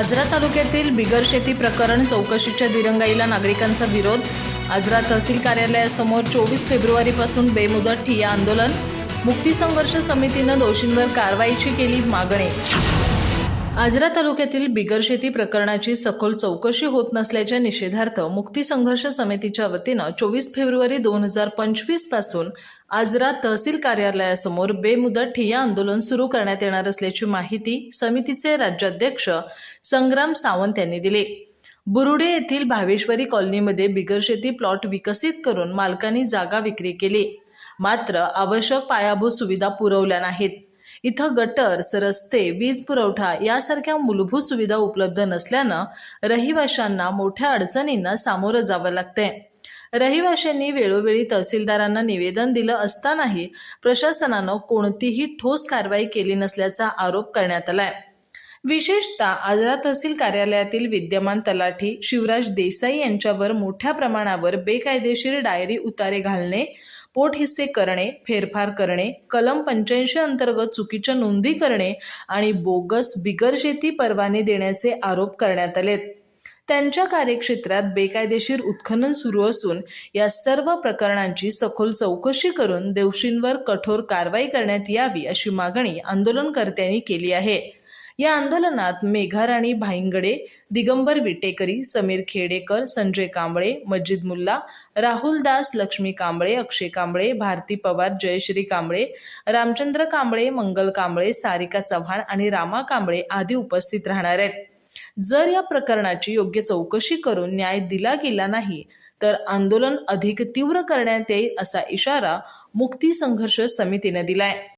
आजरा तालुक्यातील बिगर शेती प्रकरण चौकशीच्या दिरंगाईला नागरिकांचा विरोध. आजरा तहसील कार्यालयासमोर चोवीस फेब्रुवारीपासून बेमुदत ठिय्या आंदोलन. मुक्ती संघर्ष समितीनं दोषींवर कारवाईची केली मागणी. आजरा तालुक्यातील बिगर शेती प्रकरणाची सखोल चौकशी होत नसल्याच्या निषेधार्थ मुक्ती संघर्ष समितीच्या वतीनं चोवीस फेब्रुवारी दोन हजार पंचवीसपासून आजरा तहसील कार्यालयासमोर बेमुदत ठिय्या आंदोलन सुरू करण्यात येणार असल्याची माहिती समितीचे राज्याध्यक्ष संग्राम सावंत यांनी दिली. बुरुडे येथील भावेश्वरी कॉलनीमध्ये बिगरशेती प्लॉट विकसित करून मालकांनी जागा विक्री केली. मात्र आवश्यक पायाभूत सुविधा पुरवल्या नाहीत. इथं गटर्स रस्ते वीज पुरवठा यासारख्या मूलभूत सुविधा उपलब्ध नसल्यानं रहिवाशांना मोठ्या अडचणींना सामोरं जावं लागतंय. रहिवाशांनी वेळोवेळी तहसीलदारांना निवेदन दिलं असतानाही प्रशासनानं कोणतीही ठोस कारवाई केली नसल्याचा आरोप करण्यात आलाय. विशेषतः आजरा तहसील कार्यालयातील विद्यमान तलाठी शिवराज देसाई यांच्यावर मोठ्या प्रमाणावर बेकायदेशीर डायरी उतारे घालणे पोटहिस्से करणे फेरफार करणे कलम पंच्याऐंशी अंतर्गत चुकीच्या नोंदी करणे आणि बोगस बिगर शेती परवाने देण्याचे आरोप करण्यात आलेत. त्यांच्या कार्यक्षेत्रात बेकायदेशीर उत्खनन सुरू असून या सर्व प्रकरणांची सखोल चौकशी करून दोषींवर कठोर कारवाई करण्यात यावी अशी मागणी आंदोलनकर्त्यांनी केली आहे. या आंदोलनात मेघाराणी भाईंगडे दिगंबर विटेकरी समीर खेडेकर संजय कांबळे मजिद मुल्ला राहुल दास लक्ष्मी कांबळे अक्षय कांबळे भारती पवार जयश्री कांबळे रामचंद्र कांबळे मंगल कांबळे सारिका चव्हाण आणि रामा कांबळे आदी उपस्थित राहणार आहेत. जर या प्रकरणाची योग्य चौकशी करून न्याय दिला गेला नाही तर आंदोलन अधिक तीव्र करण्यात येईल असा इशारा मुक्ती संघर्ष समितीने दिलाय.